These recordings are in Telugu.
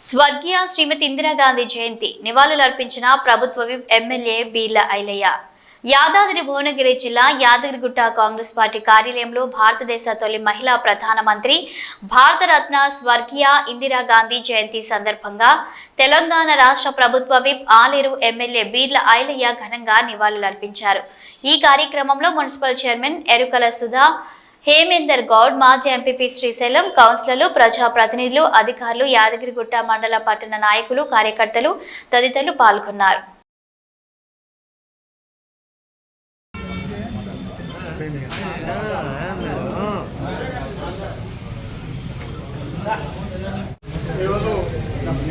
స్వర్గీయ శ్రీమతి ఇందిరాగాంధీ జయంతి నివాళులర్పించిన ప్రభుత్వ విప్ ఎమ్మెల్యే బీర్ల ఐలయ్య. యాదాద్రి భువనగిరి జిల్లా యాదగిరిగుట్ట కాంగ్రెస్ పార్టీ కార్యాలయంలో భారతదేశ తొలి మహిళా ప్రధానమంత్రి భారతరత్న స్వర్గీయ ఇందిరాగాంధీ జయంతి సందర్భంగా తెలంగాణ రాష్ట్ర ప్రభుత్వ విప్ ఆలేరు ఎమ్మెల్యే బీర్ల ఐలయ్య ఘనంగా నివాళులర్పించారు. ఈ కార్యక్రమంలో మున్సిపల్ చైర్మన్ ఎరుకల సుధా హేమేందర్ గౌడ్ మాజీ ఎంపీపీ శ్రీశైలం కౌన్సిలర్లు ప్రజాప్రతినిధులు అధికారులు యాదగిరిగుట్ట మండల పట్టణ నాయకులు కార్యకర్తలు తదితరులు పాల్గొన్నారు.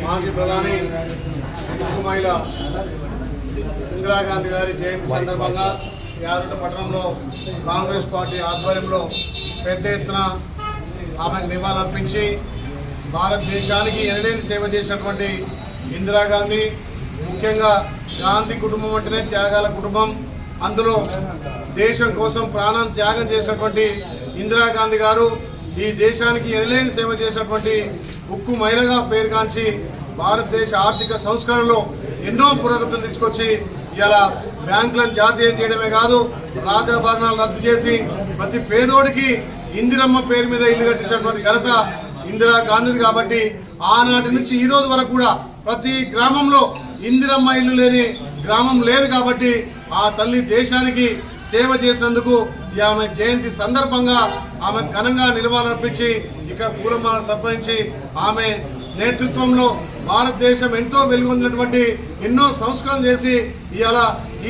మాజీ ప్రధాని ఇందిరాగాంధీ గారి జయంతి సందర్భంగా యాదట పట్టణంలో కాంగ్రెస్ పార్టీ ఆధ్వర్యంలో పెద్ద ఎత్తున ఆమెకు నివాళులర్పించి భారతదేశానికి ఎనలేని సేవ చేసినటువంటి ఇందిరాగాంధీ ముఖ్యంగా గాంధీ కుటుంబం అంటేనే త్యాగాల కుటుంబం. అందులో దేశం కోసం ప్రాణం త్యాగం చేసినటువంటి ఇందిరాగాంధీ గారు ఈ దేశానికి ఎనలేని సేవ చేసినటువంటి ఉక్కు మహిళగా పేరుగాంచి భారతదేశ ఆర్థిక సంస్కరణలో ఎన్నో పురోగతులు తీసుకొచ్చి ఇలా బ్యాంకులను జాతీయం చేయడమే కాదు రాజాభరణాలు రద్దు చేసి ప్రతి పేదోడికి ఇందిరమ్మ పేరు మీద ఇల్లు కట్టించినటువంటి ఘనత ఇందిరా గాంధీది కాబట్టి ఆనాటి నుంచి ఈ రోజు వరకు కూడా ప్రతి గ్రామంలో ఇందిరమ్మ ఇల్లు లేని గ్రామం లేదు కాబట్టి ఆ తల్లి దేశానికి సేవ చేసినందుకు ఈ ఆమె జయంతి సందర్భంగా ఆమె ఘనంగా నిలవాలర్పించి ఇక పూలమాల సంపాదించి ఆమె నేతృత్వంలో భారతదేశం ఎంతో వెలుగొందినటువంటి ఎన్నో సంస్కరణలు చేసి ఇవాళ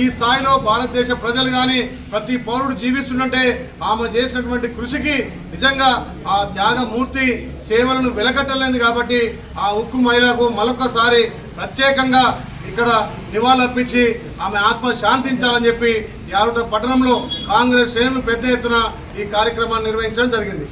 ఈ స్థాయిలో భారతదేశ ప్రజలు కానీ ప్రతి పౌరుడు జీవిస్తుంటే ఆమె చేసినటువంటి కృషికి నిజంగా ఆ త్యాగమూర్తి సేవలను వెలకట్టలేదు కాబట్టి ఆ ఉక్కు మహిళకు మరొకసారి ప్రత్యేకంగా ఇక్కడ నివాళులర్పించి ఆమె ఆత్మ శాంతించాలని చెప్పి యారుట పట్టణంలో కాంగ్రెస్ శ్రేణులు పెద్ద ఎత్తున ఈ కార్యక్రమాన్ని నిర్వహించడం జరిగింది.